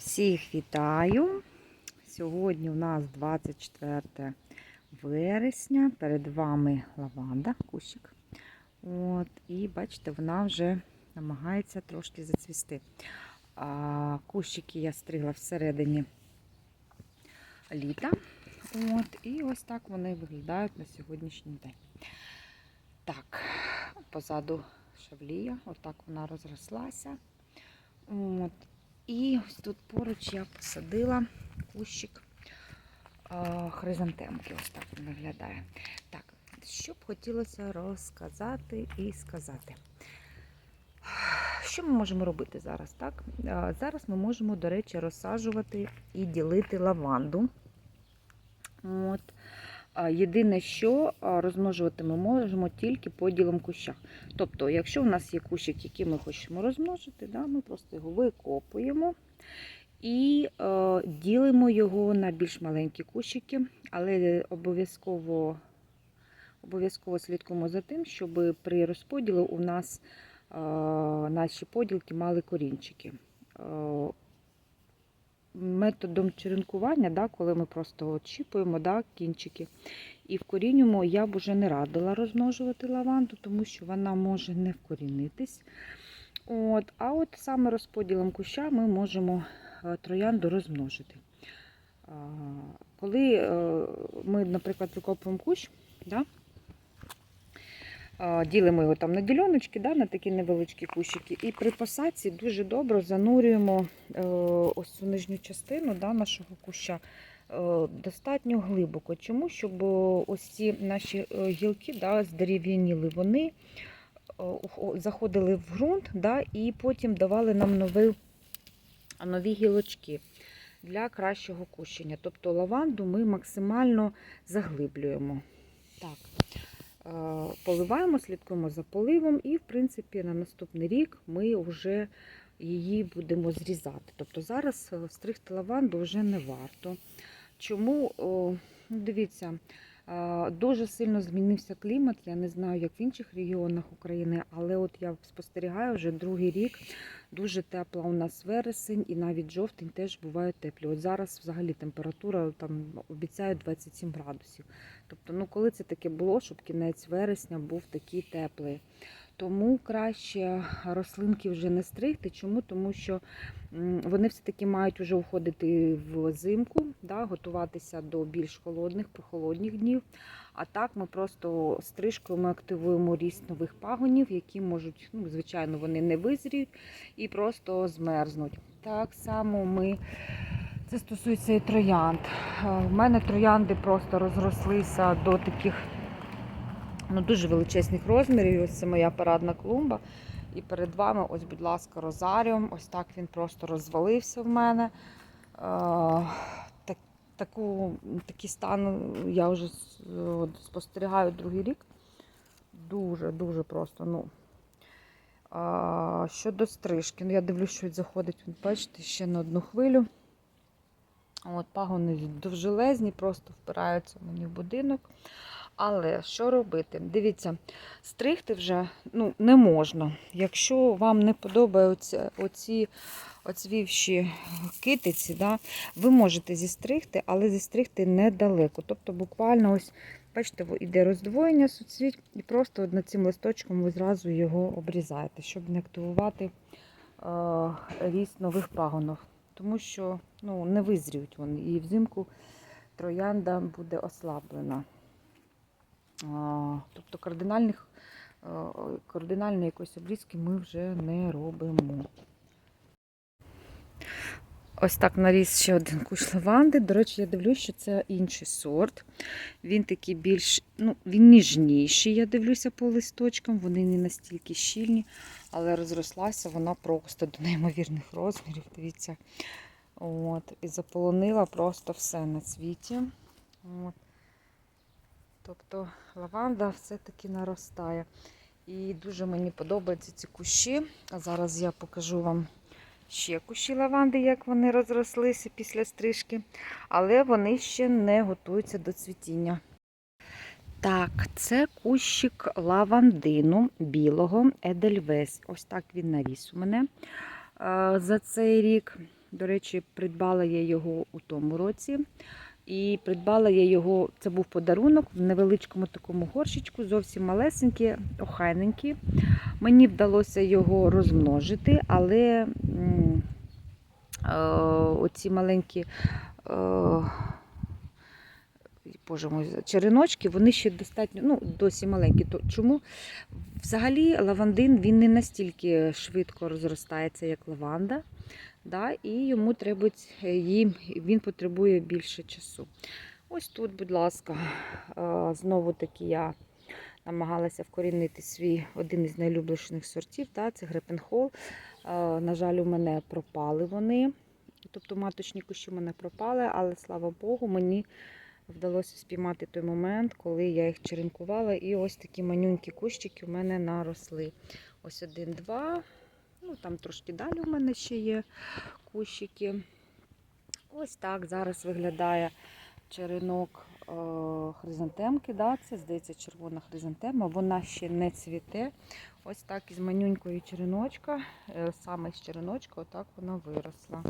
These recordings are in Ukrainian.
Всіх вітаю! Сьогодні у нас 24 вересня. Перед вами лаванда, кущик. От, і бачите, вона вже намагається трошки зацвісти. А, кущики я стригла всередині літа. От, і ось так вони виглядають на сьогоднішній день. Так, позаду шавлія, отак вона розрослася. От, і ось тут поруч я посадила кущик хризантемки. Ось так він виглядає. Так, що б хотілося розказати і сказати. Що ми можемо робити зараз? Так? Зараз ми можемо, до речі, розсаджувати і ділити лаванду. От. Єдине, що розмножувати ми можемо тільки поділом куща. Тобто, якщо у нас є кущик, який ми хочемо розмножити, да, ми просто його викопуємо і е, ділимо його на більш маленькі кущики, але обов'язково обов'язково слідкуємо за тим, щоб при розподілі у нас е, наші поділки мали корінчики. Методом черенкування, да, коли ми просто очіпуємо да, кінчики і вкорінюємо, я б уже не радила розмножувати лаванду, тому що вона може не вкорінитись. От, а от саме розподілом куща ми можемо е, троянду розмножити. Коли е, ми, наприклад, викопуємо кущ, да, ділимо його там на діляночки, да, на такі невеличкі кущики, і при посадці дуже добре занурюємо е, ось цю нижню частину да, нашого куща е, достатньо глибоко. Чому? Щоб ось ці наші е, гілки да, здерев'яніли, вони заходили в ґрунт да, і потім давали нам нові, нові гілочки для кращого кущення. Тобто лаванду ми максимально заглиблюємо. Так. Поливаємо, слідкуємо за поливом, і, в принципі, на наступний рік ми вже її будемо зрізати. Тобто зараз е, стригти лаванду вже не варто. Чому? Ну, Дивіться, дуже сильно змінився клімат. Я не знаю, як в інших регіонах України, але от я спостерігаю вже другий рік. Дуже тепла у нас вересень і навіть жовтень теж бувають теплі. От зараз взагалі температура там обіцяє 27 градусів. Тобто, ну коли це таке було, щоб кінець вересня був такий теплий. Тому краще рослинки вже не стригти. Чому? Тому що вони все-таки мають вже входити в зимку, да, готуватися до більш холодних, прохолодних днів. А так ми просто стрижкою ми активуємо ріст нових пагонів, які можуть, ну, звичайно, вони не визріють і просто змерзнуть. Так само ми. Це стосується і троянд. Е, В мене троянди просто розрослися до таких ну, дуже величезних розмірів. Ось це моя парадна клумба. І перед вами, ось, будь ласка, розаріум. Ось так він просто розвалився в мене. Е, так, таку, такий стан я вже спостерігаю другий рік. Дуже-дуже просто. ну, а, щодо стрижки, ну я дивлюсь, що заходить, от бачите, ще на одну хвилю. От Пагони довжелезні, просто впираються мені в будинок. Але що робити? Дивіться, стригти вже ну, не можна. Якщо вам не подобаються оці оцвівші китиці, да, ви можете зістригти, але зістригти недалеко. Тобто буквально ось, бачите, іде роздвоєння суцвіть, і просто над цим листочком ви зразу його обрізаєте, щоб не активувати е, ріст нових пагонів. Тому що ну, не визріють вони, і взимку троянда буде ослаблена. Тобто кардинальних, е, кардинальної якоїсь обрізки ми вже не робимо. Ось так наріс ще один кущ лаванди. До речі, я дивлюсь, що це інший сорт. Він такий більш, ну, він ніжніший, я дивлюся по листочкам, вони не настільки щільні, але розрослася вона просто до неймовірних розмірів. Дивіться. От, і заполонила просто все на світі. От. Тобто лаванда все-таки наростає. І дуже мені подобаються ці кущі. А зараз я покажу вам ще кущі лаванди, як вони розрослися після стрижки. Але вони ще не готуються до цвітіння. Так, це кущик лавандину білого Едельвейс. Ось так він наріс у мене е, за цей рік. До речі, придбала я його у тому році. І придбала я його, це був подарунок в невеличкому такому горщичку, зовсім малесенький, охайненький. Мені вдалося його розмножити, але е, оці маленькі е, боже мой, череночки, вони ще достатньо, ну, досі маленькі. То чому? Взагалі лавандин він не настільки швидко розростається, як лаванда. Да, і йому треба їм, він потребує більше часу. Ось тут, будь ласка, е, знову таки я намагалася вкорінити свій один із найлюбленіших сортів. Да, це грепенхол. Е, На жаль, у мене пропали вони. Тобто маточні кущі у мене пропали, але слава Богу, мені вдалося спіймати той момент, коли я їх черенкувала. І ось такі манюнькі кущики у мене наросли. Ось один, два. Ну, там трошки далі у мене ще є кущики. Ось так зараз виглядає черенок е, хризантемки. Да? Це, здається, червона хризантема. Вона ще не цвіте. Ось так із манюнькою череночка, е, саме з череночка, отак вона виросла.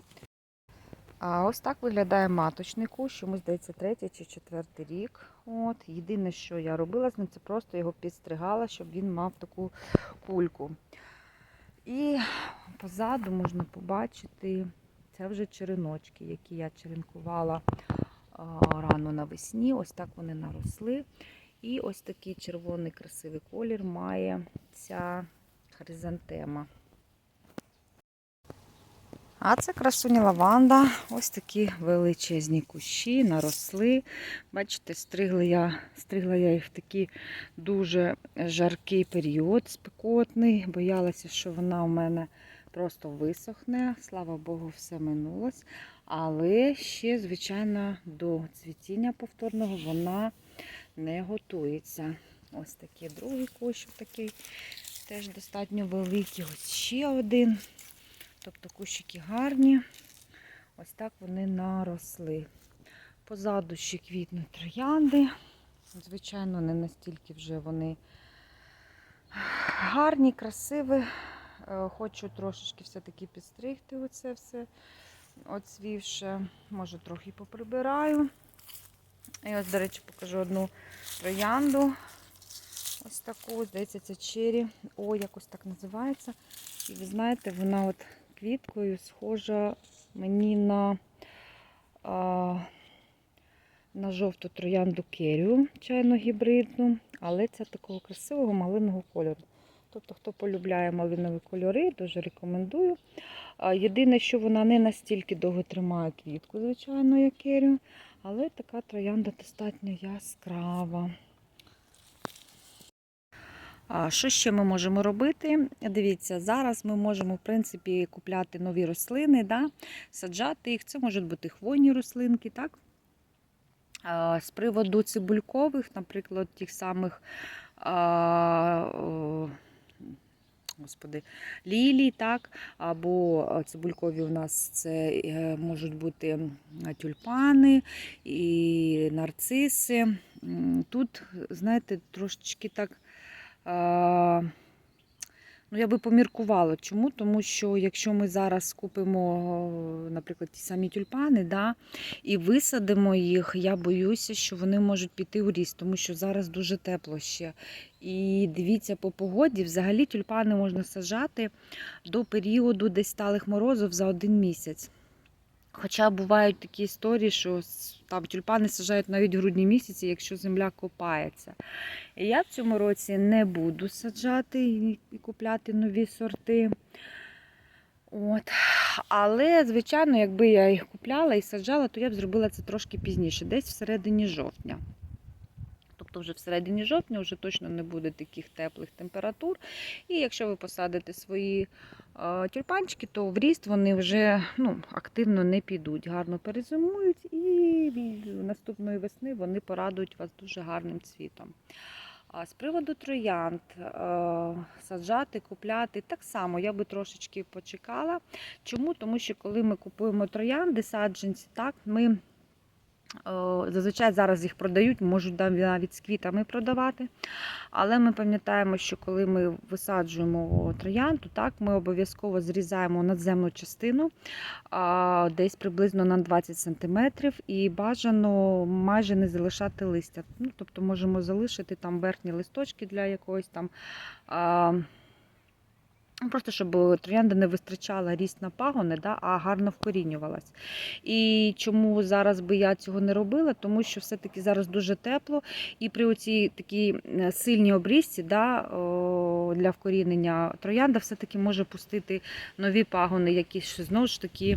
А ось так виглядає маточний кущ, йому здається, третій чи четвертий рік. От. Єдине, що я робила з ним, це просто його підстригала, щоб він мав таку кульку. І позаду можна побачити, це вже череночки, які я черенкувала рано навесні. Ось так вони наросли. І ось такий червоний красивий колір має ця хризантема. А це красуня лаванда. Ось такі величезні кущі, наросли. Бачите, стригла я, стригла я їх в такий дуже жаркий період, спекотний. Боялася, що вона у мене просто висохне. Слава Богу, все минулось. Але ще, звичайно, до цвітіння повторного вона не готується. Ось такий другий кущ, такий теж достатньо великий. Ось ще один. Тобто кущики гарні. Ось так вони наросли. Позаду ще квітнуть троянди. Звичайно, не настільки вже вони гарні, красиві. Е, Хочу трошечки все-таки підстригти оце все оцвівше. Може, трохи поприбираю. І ось, до речі, покажу одну троянду. Ось таку, здається, це чері. О, якось так називається. І ви знаєте, вона от квіткою схожа мені на, а, на жовту троянду керію чайно-гібридну, але це такого красивого малинового кольору. Тобто, хто полюбляє малинові кольори, дуже рекомендую. Єдине, що вона не настільки довго тримає квітку, звичайно, як керію, але така троянда достатньо яскрава. Що ще ми можемо робити? Дивіться, зараз ми можемо в принципі купляти нові рослини, да? саджати їх. Це можуть бути хвойні рослинки. так? З приводу цибулькових, наприклад, тих самих господи, лілій, так? або цибулькові у нас це е, можуть бути тюльпани і нарциси. Тут, знаєте, трошечки так. А, Ну, я би поміркувала. Чому? Тому що якщо ми зараз купимо, наприклад, ті самі тюльпани, да, і висадимо їх, я боюся, що вони можуть піти у ріст, тому що зараз дуже тепло ще. І дивіться, по погоді взагалі тюльпани можна саджати до періоду десь сталих морозів за один місяць. Хоча бувають такі історії, що там тюльпани саджають навіть в грудні місяці, якщо земля копається. І я в цьому році не буду саджати і купляти нові сорти. От. Але, звичайно, якби я їх купляла і саджала, то я б зробила це трошки пізніше, десь всередині жовтня. Тобто вже всередині жовтня вже точно не буде таких теплих температур. І якщо ви посадите свої тюльпанчики, то в ріст вони вже ну, активно не підуть, гарно перезимують і наступної весни вони порадують вас дуже гарним цвітом. А з приводу троянд, саджати, купляти, так само я би трошечки почекала. Чому? Тому що коли ми купуємо троянди, саджанці, так, ми Зазвичай зараз їх продають, можуть навіть з квітами продавати. Але ми пам'ятаємо, що коли ми висаджуємо троянду, так, ми обов'язково зрізаємо надземну частину десь приблизно на 20 см і бажано майже не залишати листя. Ну, тобто можемо залишити там верхні листочки для якогось там. Ну, Просто щоб троянда не вистачала ріст на пагони, да, а гарно вкорінювалась. І чому зараз би я цього не робила? Тому що все-таки зараз дуже тепло, і при оцій такій е, сильній обрізці да, для вкорінення троянда все-таки може пустити нові пагони, які знову ж таки.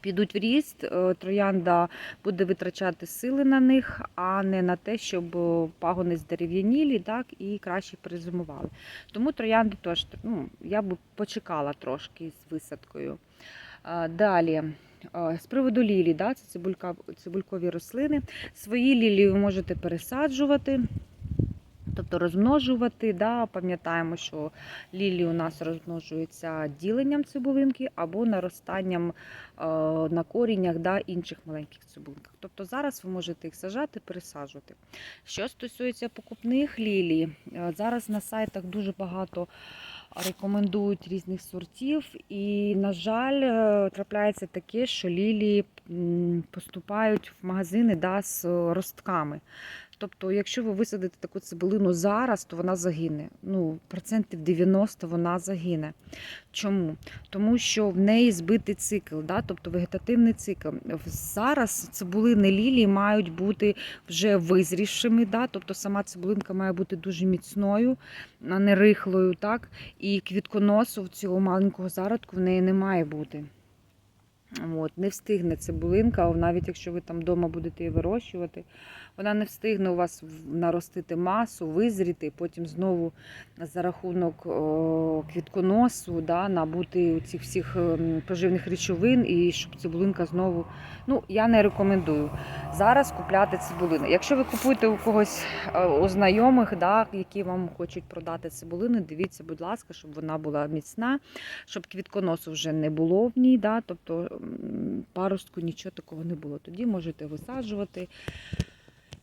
Підуть в ріст, е, троянда буде витрачати сили на них, а не на те, щоб е, пагони здерев'янілі так, і краще перезимували. Тому троянди теж ну, я б почекала трошки з висадкою. Далі, е, з приводу лілі, да, це цибулька, цибулькові рослини. Свої лілії ви можете пересаджувати. Тобто розмножувати, да, пам'ятаємо, що лілії у нас розмножуються діленням цибулинки або наростанням е, на коріннях да, інших маленьких цибулинок. Тобто зараз ви можете їх сажати, пересаджувати. Що стосується покупних лілій, е, зараз на сайтах дуже багато рекомендують різних сортів, і, на жаль, е, трапляється таке, що лілії поступають в магазини да, з ростками. Тобто, якщо ви висадите таку цибулину зараз, то вона загине. Ну, процентів 90 вона загине. Чому? Тому що в неї збитий цикл, да? тобто вегетативний цикл. Зараз цибулини лілії мають бути вже визрівшими, да? тобто сама цибулинка має бути дуже міцною, а не рихлою. Так? І квітконосу цього маленького зародку в неї не має бути. От, не встигне цибулинка, навіть якщо ви там вдома будете її вирощувати, вона не встигне у вас наростити масу, визріти, потім знову за рахунок квітконосу да, набути цих всіх ем, поживних речовин і щоб цибулинка знову. Ну, я не рекомендую зараз купляти цибулини. Якщо ви купуєте у когось е, у знайомих, да, які вам хочуть продати цибулини, дивіться, будь ласка, щоб вона була міцна, щоб квітконосу вже не було в ній, да, тобто паростку нічого такого не було. Тоді можете висаджувати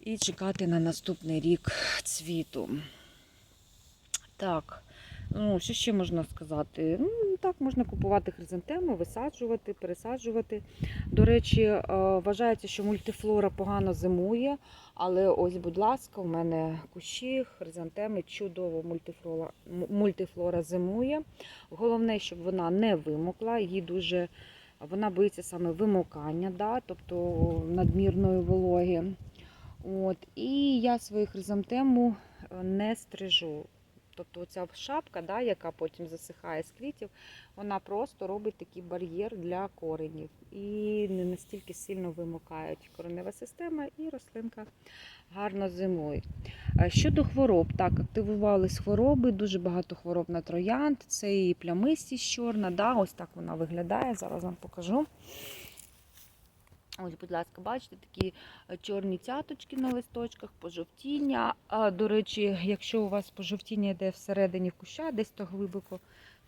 і чекати на наступний рік цвіту. Так, ну що ще можна сказати? Ну, так, можна купувати хризантеми, висаджувати, пересаджувати. До речі, е, вважається, що мультифлора погано зимує, але ось, будь ласка, у мене кущі, хризантеми, чудово мультифлора, мультифлора зимує. Головне, щоб вона не вимокла, їй дуже вона боїться саме вимокання, да, тобто надмірної вологи. От, і я свою хризантему е, не стрижу. Тобто ця шапка, да, яка потім засихає з квітів, вона просто робить такий бар'єр для коренів. І не настільки сильно вимокають коренева система, і рослинка гарно зимує. Е, Щодо хвороб, так, активувались хвороби, дуже багато хвороб на троянд. Це і плямистість чорна, да, ось так вона виглядає. Зараз вам покажу. Ось, будь ласка, бачите, такі е, чорні цяточки на листочках, пожовтіння. А, до речі, якщо у вас пожовтіння йде всередині куща, десь то глибоко,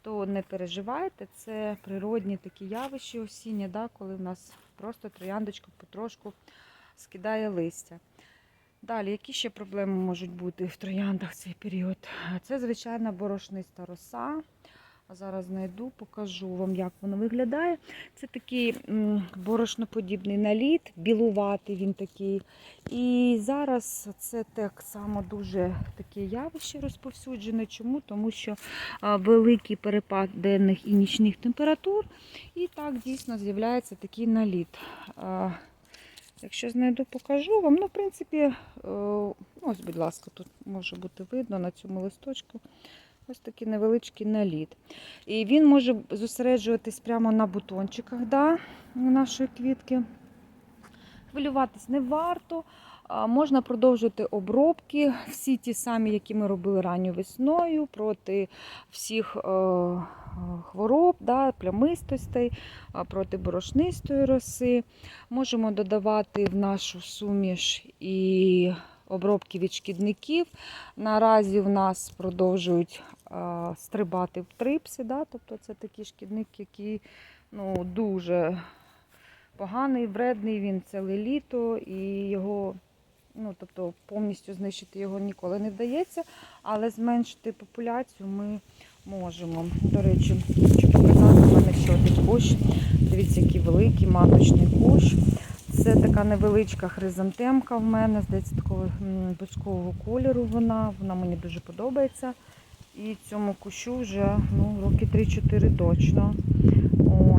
то не переживайте. Це природні такі явища осінні, да, коли в нас просто трояндочка потрошку скидає листя. Далі, які ще проблеми можуть бути в трояндах в цей період? Це звичайна борошниста роса. А Зараз знайду, покажу вам, як воно виглядає. Це такий борошноподібний наліт, білуватий він такий. І зараз це так само дуже таке явище розповсюджене. Чому? Тому що великий перепад денних і нічних температур. І так дійсно з'являється такий наліт. Якщо знайду, покажу вам. Ну, в принципі, е, ось, будь ласка, тут може бути видно на цьому листочку. Ось такий невеличкий наліт. І він може зосереджуватись прямо на бутончиках да, нашої квітки. Хвилюватись не варто. Можна продовжувати обробки, всі ті самі, які ми робили ранньою весною, проти всіх е, хвороб, да, плямистостей, проти борошнистої роси. Можемо додавати в нашу суміш і обробки від шкідників. Наразі в нас продовжують стрибати в трипси, да? тобто це такі шкідники, які ну, дуже поганий, вредний, він ціле літо і його, ну тобто повністю знищити його ніколи не вдається, але зменшити популяцію ми можемо. До речі, хочу показати в мене ще один кущ. Дивіться, який великий маточний кущ. Це така невеличка хризантемка в мене, здається, такого м, кольору вона. Вона мені дуже подобається. І цьому кущу вже ну, роки 3-4 точно.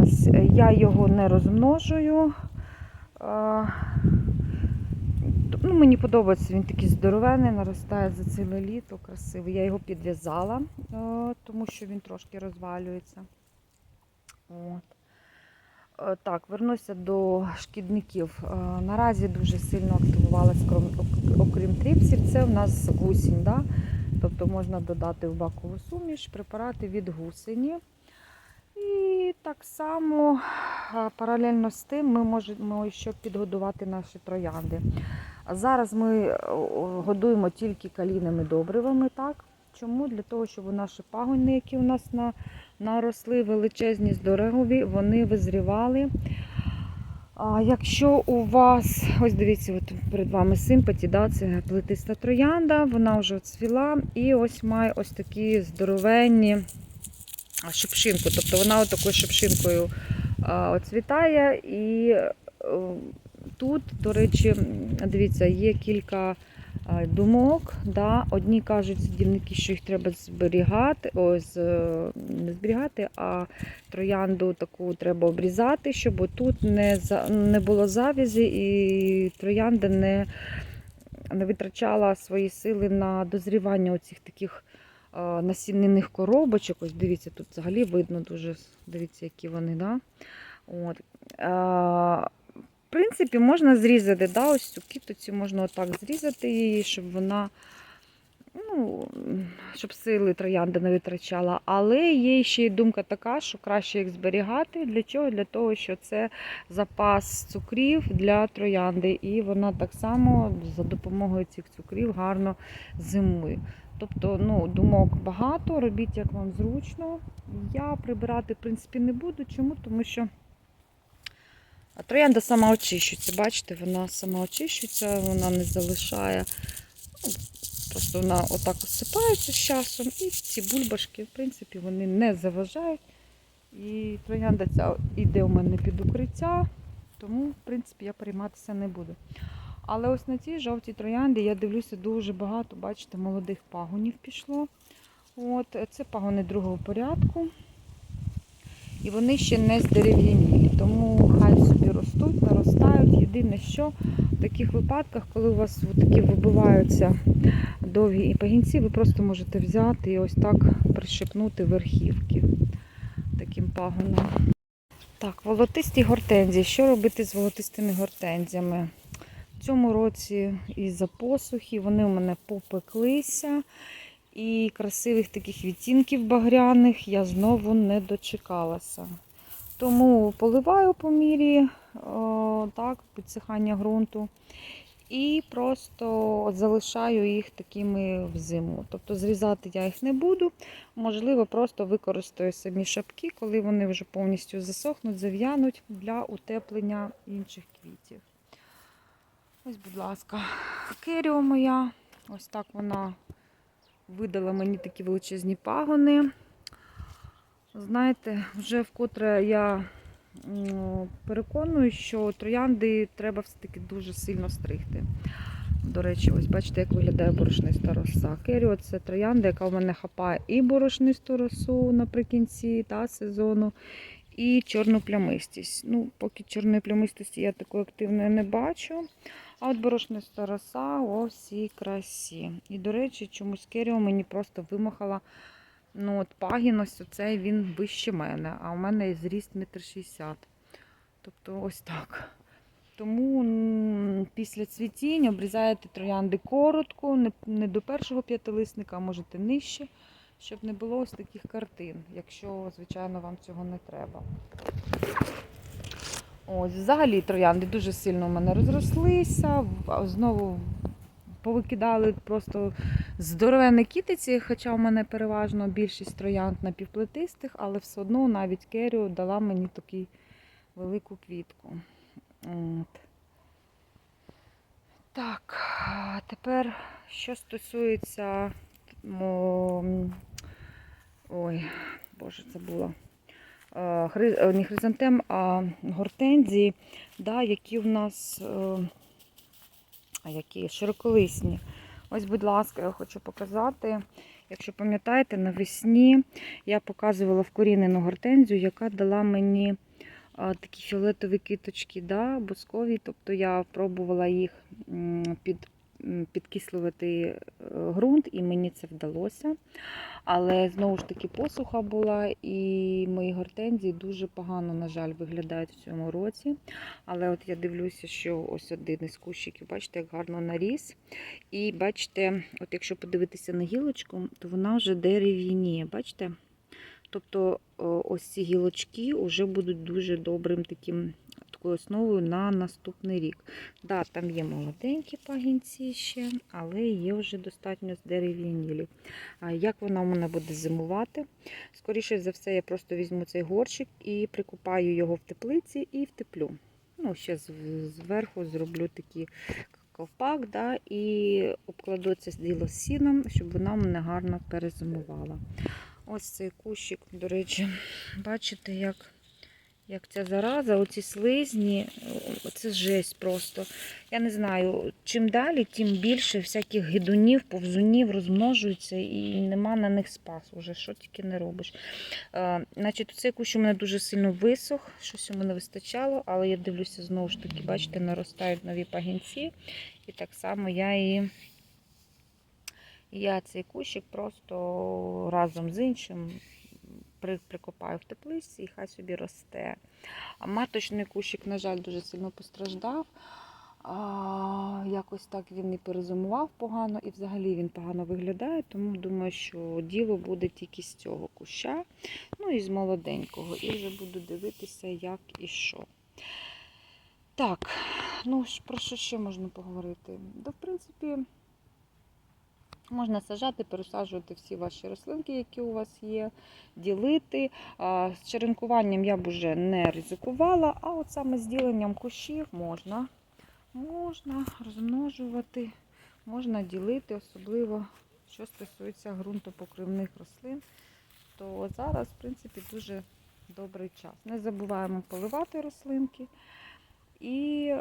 Ось. Я його не розмножую. Ну, мені подобається, він такий здоровений, наростає за ціле літо, красивий. Я його підв'язала, е, тому що він трошки розвалюється. От. Е, Так, вернуся до шкідників. Е, Наразі дуже сильно активувалась, крім- окрім тріпсів, це в нас гусінь. Да? Тобто можна додати в бакову суміш препарати від гусені. І так само е, паралельно з тим ми можемо ще підгодувати наші троянди. Зараз ми годуємо тільки калійними добривами. Так? Чому? Для того, щоб наші пагони, які у нас на, наросли величезні, здорові, вони визрівали. А якщо у вас, ось дивіться, от перед вами симпаті, да, це плетиста троянда, вона вже цвіла і ось має ось такі здоровенні шипшинку. Тобто вона от такою шипшинкою оцвітає. І е, тут, до речі, дивіться, є кілька думок. Да. Одні кажуть садівники, що їх треба зберігати, ось, е, не зберігати, а троянду таку треба обрізати, щоб тут не, не було завязі і троянда не, не витрачала свої сили на дозрівання оцих таких е, насінних коробочок. Ось дивіться, тут взагалі видно дуже, дивіться, які вони. Да? От. Принципі, можна зрізати, да, ось цю кітоці можна отак зрізати її, щоб вона ну, щоб сили троянди не витрачала. Але є ще й думка така, що краще їх зберігати. Для чого? Для того, що це запас цукрів для троянди, і вона так само за допомогою цих цукрів гарно зимує. Тобто, ну, думок багато, робіть як вам зручно. Я прибирати, в принципі, не буду. Чому? Тому що а троянда сама очищується. Бачите, вона сама очищується, вона не залишає. Ну, Просто вона отак осипається з часом, і ці бульбашки, в принципі, вони не заважають. І троянда ця йде у мене під укриття, тому, в принципі, я перейматися не буду. Але ось на цій жовтій троянді я дивлюся дуже багато, бачите, молодих пагонів пішло. От, це пагони другого порядку. І вони ще не здерев'янілі, тому хай собі ростуть, наростають. Єдине, що в таких випадках, коли у вас такі вибиваються довгі пагінці, ви просто можете взяти і ось так прищепнути верхівки таким пагоном. Так, волотисті гортензії. Що робити з волотистими гортензіями? В цьому році із-за посухи вони у мене попеклися. І красивих таких відтінків багряних я знову не дочекалася. Тому поливаю по мірі о, так, підсихання ґрунту. І просто залишаю їх такими в зиму. Тобто зрізати я їх не буду. Можливо, просто використаю самі шапки, коли вони вже повністю засохнуть, зав'януть для утеплення інших квітів. Ось, будь ласка, керіо моя. Ось так вона видала мені такі величезні пагони. Знаєте, вже вкотре я переконую, що троянди треба все-таки дуже сильно стригти. До речі, ось бачите, як виглядає борошниста роса. Керіо це троянда, яка в мене хапає і борошнисту росу наприкінці та, сезону, і чорну плямистість. Ну, поки чорної плямистості я такої активної не бачу. А от борошниста роса у всій красі. І, до речі, чомусь Керіо мені просто вимахала ну, от пагін, оцей він вище мене, а у мене зріст 1,60 м. Тобто ось так. Тому після цвітіння обрізаєте троянди коротко, не до першого п'ятилисника, а можете нижче, щоб не було ось таких картин, якщо, звичайно, вам цього не треба. Ось, взагалі троянди дуже сильно у мене розрослися. Знову повикидали просто здоровенні кітиці, хоча у мене переважно більшість троянд напівплетистих, але все одно навіть керіо дала мені таку велику квітку. От. Так, тепер, що стосується. Ой, боже, забула. Е, хри- е, Не хризантем, а гортензії, да, які в нас е, які широколисні. Ось, будь ласка, я хочу показати. Якщо пам'ятаєте, навесні я показувала вкорінену гортензію, яка дала мені такі фіолетові квіточки, да, бускові. Тобто я пробувала їх під, підкислювати е, ґрунт, і мені це вдалося. Але знову ж таки посуха була, і мої гортензії дуже погано, на жаль, виглядають в цьому році. Але от я дивлюся, що ось один із кущиків, бачите, як гарно наріс. І бачите, от якщо подивитися на гілочку, то вона вже дерев'яніє, бачите? Тобто ось ці гілочки вже будуть дуже добрим таким такою основою на наступний рік. Да, там є молоденькі пагінці ще, але є вже достатньо здерев'янілі. А як вона у мене буде зимувати? Скоріше за все, я просто візьму цей горщик і прикупаю його в теплиці і втеплю. Ну, ще зверху зроблю такий ковпак, да, і обкладу це діло сіном, щоб вона мене гарно перезимувала. Ось цей кущик, до речі, бачите, як, як ця зараза, оці слизні, це жесть просто. Я не знаю, чим далі, тим більше всяких гидунів, повзунів розмножується і нема на них спасу вже, що тільки не робиш. Е, значить, цей кущ у мене дуже сильно висох, щось йому не вистачало, але я дивлюся знову ж таки, бачите, наростають нові пагінці. І так само я і я цей кущик просто разом з іншим прикопаю в теплиці і хай собі росте. Маточний кущик, на жаль, дуже сильно постраждав. А, якось так він і перезимував погано, і взагалі він погано виглядає, тому думаю, що діло буде тільки з цього куща, ну і з молоденького. І вже буду дивитися, як і що. Так, ну про що ще можна поговорити? Да, в принципі, можна саджати, пересаджувати всі ваші рослинки, які у вас є, ділити. З черенкуванням я б уже не ризикувала, а от саме з діленням кущів можна. Можна розмножувати, можна ділити, особливо що стосується ґрунтопокривних рослин, то зараз, в принципі, дуже добрий час. Не забуваємо поливати рослинки і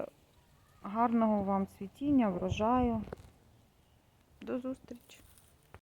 гарного вам цвітіння, врожаю. До зустрічі!